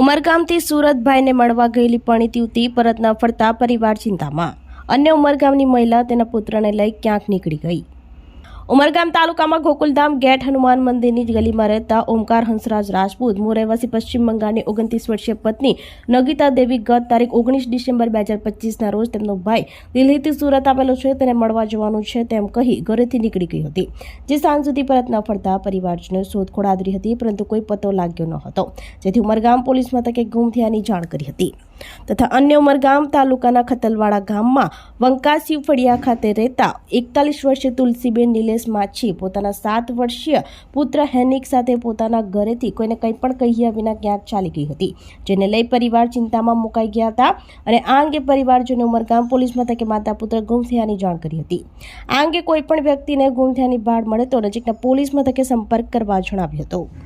ઉમરગામથી સુરતભાઈને મળવા ગયેલી પણી યુવતી પરત ન ફરતા પરિવાર ચિંતામાં. અન્ય ઉમરગામની મહિલા તેના પુત્રને લઈ ક્યાંક નીકળી ગઈ. ઉમરગામ તાલુકામાં ગોકુલધામ ગેટ હનુમાન મંદિરની ગલીમાં રહેતા ઓમકાર હંસરાજ રાજપૂત મૂળ પશ્ચિમ બંગાળની ઓગણત્રીસ વર્ષીય પત્ની નગીતા દેવી ગત તારીખ ઓગણીસ ડિસેમ્બર બે હજાર પચીસના રોજ તેમનો ભાઈ દિલ્હીથી સુરત આવેલો છે. તેને મળવા જવાનું છે તેમ કહી ઘરેથી નીકળી ગઈ હતી. જે સાંજ સુધી પરત ન ફરતા પરિવારજનોએ શોધખોળ આદરી હતી, પરંતુ કોઈ પતો લાગ્યો ન હતો. જેથી ઉમરગામ પોલીસ મથકે ગુમ થયાની જાણ કરી હતી. તથા અન્ય ઉમરગામ તાલુકાના ખતલવાડા ગામમાં વંકાસી ફળિયા ખાતે રહેતા એકતાલીસ વર્ષીય તુલસીબેન નિલેશ માછી પોતાના સાત વર્ષીય પુત્ર હેનિક સાથે પોતાના ઘરેથી કોઈને કંઈ પણ કહ્યા વિના ક્યાંક ચાલી ગઈ હતી, જેને લઈ પરિવાર ચિંતામાં મુકાઈ ગયા હતા અને આ અંગે પરિવારજોને ઉમરગામ પોલીસ મથકે માતા પુત્ર ગુમ થયાની જાણ કરી હતી. આ અંગે કોઈ પણ વ્યક્તિને ગુમ થયાની ભાડ મળે તો નજીકના પોલીસ મથકે સંપર્ક કરવા જણાવ્યું હતું.